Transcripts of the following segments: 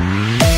힘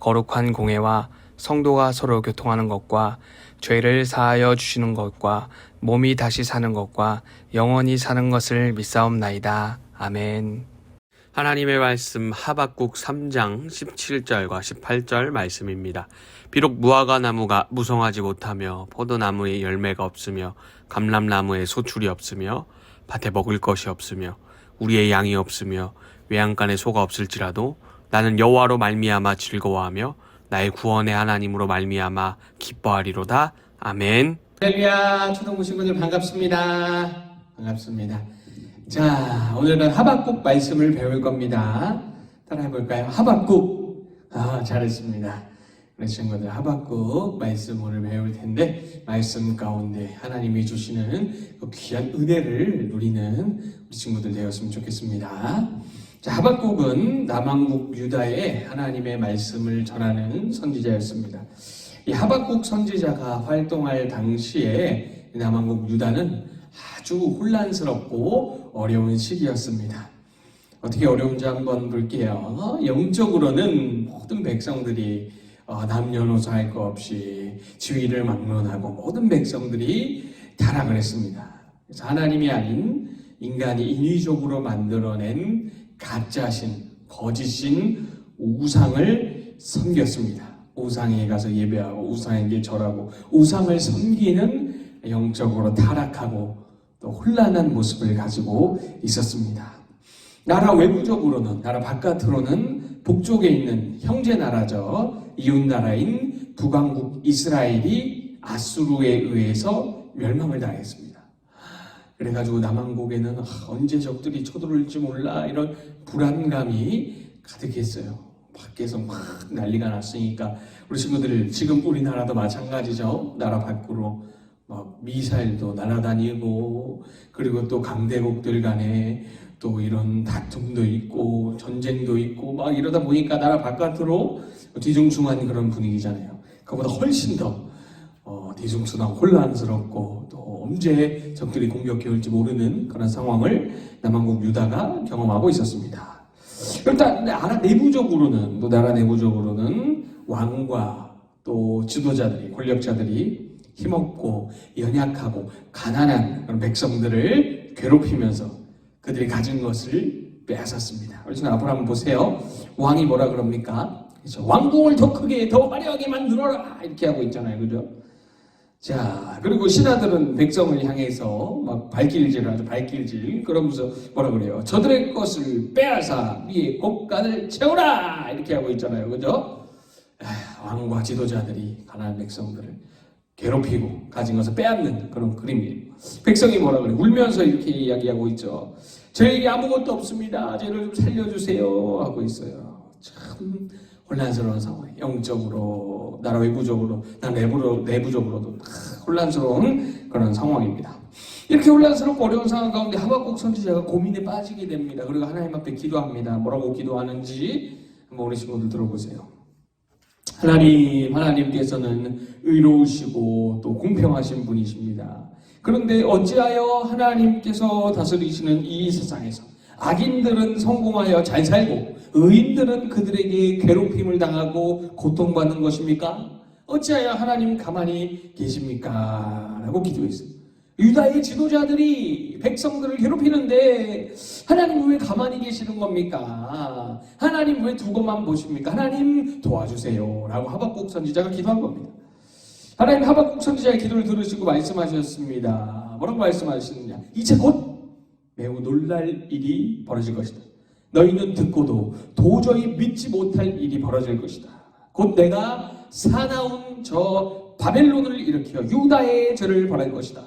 거룩한 공회와 성도가 서로 교통하는 것과 죄를 사하여 주시는 것과 몸이 다시 사는 것과 영원히 사는 것을 믿사옵나이다. 아멘. 하나님의 말씀 하박국 3장 17절과 18절 말씀입니다. 비록 무화과 나무가 무성하지 못하며 포도나무에 열매가 없으며 감람나무에 소출이 없으며 밭에 먹을 것이 없으며 우리의 양이 없으며 외양간에 소가 없을지라도 나는 여호와로 말미암아 즐거워하며 나의 구원의 하나님으로 말미암아 기뻐하리로다. 아멘. 할렐루야 초등부 친구들 반갑습니다. 반갑습니다. 자 오늘은 하박국 말씀을 배울 겁니다. 따라해 볼까요? 하박국. 아 잘했습니다. 우리 친구들 하박국 말씀 오늘 배울 텐데 말씀 가운데 하나님이 주시는 그 귀한 은혜를 누리는 우리 친구들 되었으면 좋겠습니다 자 하박국은 남왕국 유다의 하나님의 말씀을 전하는 선지자였습니다 이 하박국 선지자가 활동할 당시에 남한국 유다는 아주 혼란스럽고 어려운 시기였습니다. 어떻게 어려운지 한번 볼게요. 영적으로는 모든 백성들이 어, 남녀노소 할 것 없이 지위를 막론하고 모든 백성들이 타락을 했습니다. 그래서 하나님이 아닌 인간이 인위적으로 만들어낸 가짜신, 거짓신 우상을 섬겼습니다. 우상에 가서 예배하고 우상에게 절하고 우상을 섬기는 영적으로 타락하고 또 혼란한 모습을 가지고 있었습니다. 나라 외부적으로는 나라 바깥으로는 북쪽에 있는 형제 나라죠. 이웃 나라인 북왕국 이스라엘이 아수르에 의해서 멸망을 당했습니다. 그래가지고 남왕국에는 아, 언제 적들이 쳐들어올지 몰라 이런 불안감이 가득했어요. 밖에서 막 난리가 났으니까 우리 친구들 지금 우리나라도 마찬가지죠. 나라 밖으로 막 미사일도 날아다니고 그리고 또 강대국들 간에 또 이런 다툼도 있고 전쟁도 있고 막 이러다 보니까 나라 바깥으로 뒤숭숭한 그런 분위기잖아요. 그보다 훨씬 더 어, 뒤숭숭하고 혼란스럽고 또 언제 적들이 공격해 올지 모르는 그런 상황을 남한국 유다가 경험하고 있었습니다. 일단 나라 내부적으로는 또 나라 내부적으로는 왕과 또 지도자들이 권력자들이 힘없고 연약하고 가난한 그런 백성들을 괴롭히면서 그들이 가진 것을 빼앗았습니다. 지금 앞으로 한번 보세요. 왕이 뭐라 그럽니까? 그렇죠. 왕궁을 더 크게 더 화려하게 만들어라 이렇게 하고 있잖아요, 그죠? 자, 그리고 신하들은 백성을 향해서 막 발길질을 하죠, 발길질. 그러면서 뭐라 그래요? 저들의 것을 빼앗아 위에 곡간을 채우라! 이렇게 하고 있잖아요, 그죠? 에휴, 왕과 지도자들이 가난한 백성들을 괴롭히고 가진 것을 빼앗는 그런 그림이에요. 백성이 뭐라 그래? 울면서 이렇게 이야기하고 있죠. 저에게 아무것도 없습니다. 저를 좀 살려주세요. 하고 있어요. 참 혼란스러운 상황. 영적으로, 나라 외부적으로, 나 내부로, 내부적으로도 다 혼란스러운 그런 상황입니다. 이렇게 혼란스럽고 어려운 상황 가운데 하박국 선지자가 고민에 빠지게 됩니다. 그리고 하나님 앞에 기도합니다. 뭐라고 기도하는지 한번 우리 친구들 들어보세요. 하나님, 하나님께서는 의로우시고 또 공평하신 분이십니다. 그런데 어찌하여 하나님께서 다스리시는 이 세상에서 악인들은 성공하여 잘 살고 의인들은 그들에게 괴롭힘을 당하고 고통받는 것입니까? 어찌하여 하나님 가만히 계십니까? 라고 기도했어요. 유다의 지도자들이 백성들을 괴롭히는데 하나님 왜 가만히 계시는 겁니까? 하나님 왜 두고만 보십니까? 하나님 도와주세요. 라고 하박국 선지자가 기도한 겁니다. 하나님 하박국 선지자의 기도를 들으시고 말씀하셨습니다. 뭐라고 말씀하시느냐? 이제 곧 매우 놀랄 일이 벌어질 것이다. 너희는 듣고도 도저히 믿지 못할 일이 벌어질 것이다. 곧 내가 사나운 저 바벨론을 일으켜 유다의 죄를 벌할 것이다.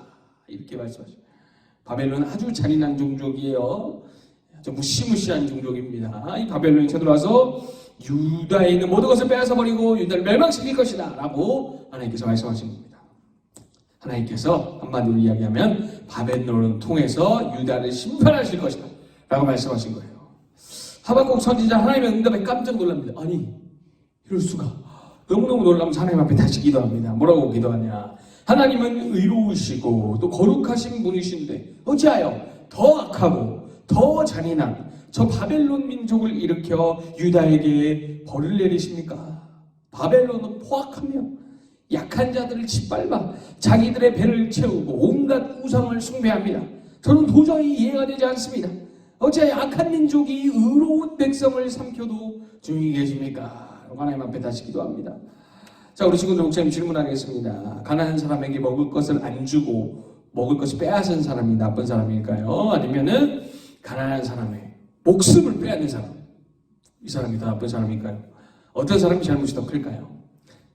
이렇게 말씀하죠. 바벨론은 아주 잔인한 종족이에요. 아주 무시무시한 종족입니다. 이 바벨론이 쳐들어와서 유다에 있는 모든 것을 빼앗아 버리고 유다를 멸망시킬 것이다 라고 하나님께서 말씀하신 겁니다. 하나님께서 한마디로 이야기하면 바벨론을 통해서 유다를 심판하실 것이다 라고 말씀하신 거예요. 하박국 선지자 하나님의 응답에 깜짝 놀랍니다. 아니 이럴 수가 너무너무 놀라면서 하나님 앞에 다시 기도합니다. 뭐라고 기도하냐 하나님은 의로우시고 또 거룩하신 분이신데 어찌하여 더 악하고 더 잔인한 저 바벨론 민족을 일으켜 유다에게 벌을 내리십니까? 바벨론은 포악하며 약한 자들을 짓밟아 자기들의 배를 채우고 온갖 우상을 숭배합니다. 저는 도저히 이해가 되지 않습니다. 어째 약한 민족이 의로운 백성을 삼켜도 중히 계십니까? 하나님 앞에 다시 기도합니다. 자, 우리 친구들 목사님 질문하겠습니다. 가난한 사람에게 먹을 것을 안 주고 먹을 것을 빼앗은 사람이 나쁜 사람일까요? 아니면은 가난한 사람의 목숨을 빼앗는 사람 이 사람이 더 나쁜 사람일까요? 어떤 사람이 잘못이 더 클까요?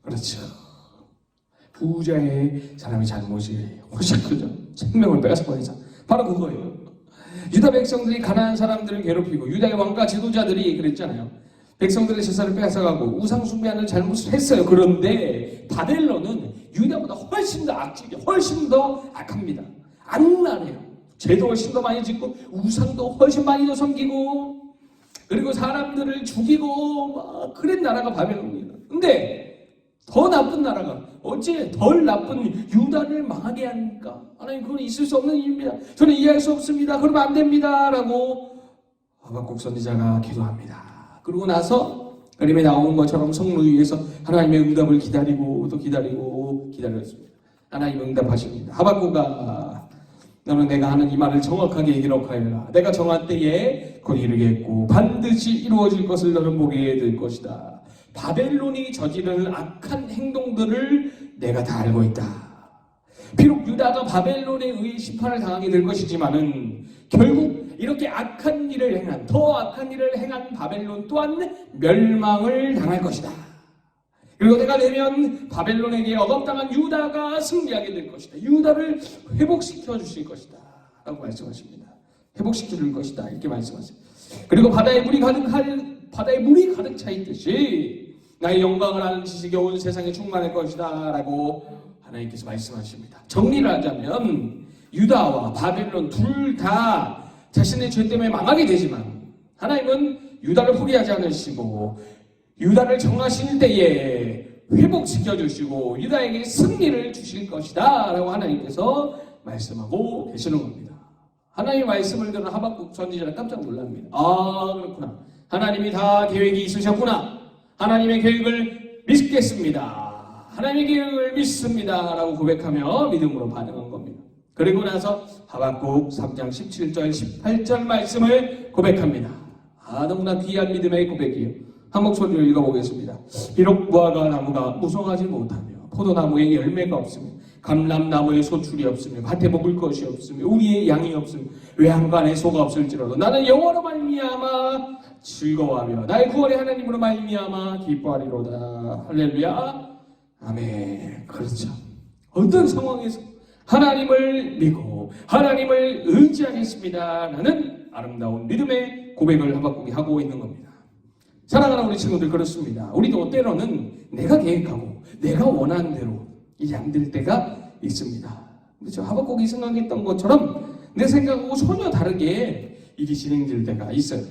그렇죠. 부자의 사람이 잘못이 크죠. 생명을 사람. 바로 그거예요. 유다 백성들이 가난한 사람들을 괴롭히고 유다의 왕과 지도자들이 그랬잖아요. 백성들의 재산을 빼앗아가고 우상 숭배하는 잘못을 했어요. 그런데 바벨론은 유다보다 훨씬 더 악질이 훨씬 더 악합니다. 악랄해요. 죄도 훨씬 더 많이 짓고 우상도 훨씬 많이 더 섬기고 그리고 사람들을 죽이고 막 그런 나라가 바벨론이에요. 근데 더 나쁜 나라가 어째 덜 나쁜 유다를 망하게 하니까 하나님 그건 있을 수 없는 일입니다. 저는 이해할 수 없습니다. 그러면 안 됩니다라고 하박국 선지자가 기도합니다. 그러고 나서 그림에 나오는 것처럼 성루 위에서 하나님의 응답을 기다리고 또 기다리고 기다렸습니다. 하나님 응답하십니다. 하박국아 너는 내가 하는 이 말을 정확하게 기록하여라. 내가 정한 때에 곧 이르겠고 반드시 이루어질 것을 너는 보게 될 것이다. 바벨론이 저지르는 악한 행동들을 내가 다 알고 있다. 비록 유다가 바벨론에 의해 심판을 당하게 될 것이지만은 결국 이렇게 악한 일을 행한 더 악한 일을 행한 바벨론 또한 멸망을 당할 것이다. 그리고 내가 되면 바벨론에게 억압당한 유다가 승리하게 될 것이다. 유다를 회복시켜 주실 것이다. 라고 말씀하십니다. 회복시켜 줄 것이다. 이렇게 말씀하십니다. 그리고 바다에 물이 가득할 바다에 물이 가득 차 있듯이 나의 영광을 아는 지식이 온 세상에 충만할 것이다. 라고 하나님께서 말씀하십니다. 정리를 하자면 유다와 바벨론 둘 다 자신의 죄 때문에 망하게 되지만 하나님은 유다를 포기하지 않으시고 유다를 정하실 때에 회복시켜 주시고 유다에게 승리를 주실 것이다 라고 하나님께서 말씀하고 계시는 겁니다. 하나님의 말씀을 들은 하박국 선지자는 깜짝 놀랍니다. 아 그렇구나. 하나님이 다 계획이 있으셨구나. 하나님의 계획을 믿겠습니다. 하나님의 계획을 믿습니다. 라고 고백하며 믿음으로 반응한 겁니다. 그리고 나서 하박국 3장 17절 18절 말씀을 고백합니다. 아 너무나 귀한 믿음의 고백이에요. 한 목소리로 읽어보겠습니다. 비록 무화과 나무가 무성하지 못하며 포도나무에 열매가 없으며 감람나무에 소출이 없으며 밭에 먹을 것이 없으며 우리의 양이 없으며 외양간에 소가 없을지라도 나는 영원로 말미암아 즐거워하며 나의 구원의 하나님으로 말미암아 기뻐하리로다. 할렐루야. 아멘. 그렇죠. 어떤 상황에서 하나님을 믿고 하나님을 의지하겠습니다. 라는 아름다운 믿음의 고백을 하박국이 하고 있는 겁니다. 사랑하는 우리 친구들 그렇습니다. 우리도 때로는 내가 계획하고 내가 원하는 대로 일 이안될 때가 있습니다. 그렇죠? 하박국이 생각했던 것처럼 내 생각하고 전혀 다르게 일이 진행될 때가 있어요.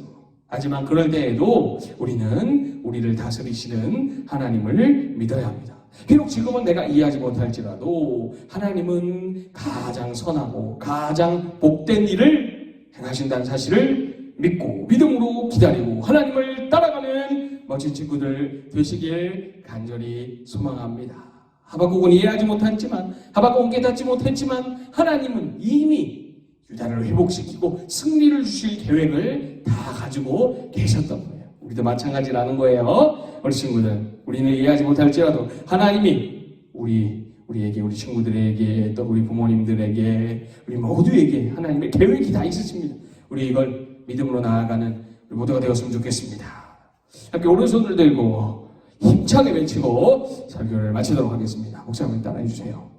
하지만 그럴 때에도 우리는 우리를 다스리시는 하나님을 믿어야 합니다. 비록 지금은 내가 이해하지 못할지라도 하나님은 가장 선하고 가장 복된 일을 행하신다는 사실을 믿고 믿음으로 기다리고 하나님을 따라가는 멋진 친구들 되시길 간절히 소망합니다. 하박국은 이해하지 못했지만 하박국은 깨닫지 못했지만 하나님은 이미 유다를 회복시키고 승리를 주실 계획을 다 가지고 계셨던 거예요. 우리도 마찬가지라는 거예요. 우리 친구들 우리는 이해하지 못할지라도 하나님이 우리 우리에게 우리 친구들에게 또 우리 부모님들에게 우리 모두에게 하나님의 계획이 다 있으십니다. 우리 이걸 믿음으로 나아가는 우리 모두가 되었으면 좋겠습니다. 함께 오른손을 들고 힘차게 외치고 설교를 마치도록 하겠습니다. 목사님 따라해 주세요.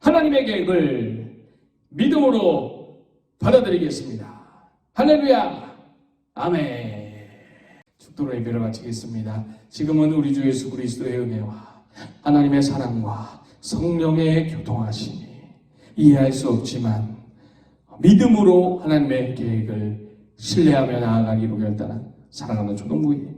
하나님의 계획을 믿음으로 받아들이겠습니다. 할렐루야. 아멘. 축복. 기도로 예배를 마치겠습니다. 지금은 우리 주 예수 그리스도의 은혜와 하나님의 사랑과 성령의 교통하심이 이해할 수 없지만 믿음으로 하나님의 계획을 신뢰하며 나아가기로 결단한 사랑하는 초동부인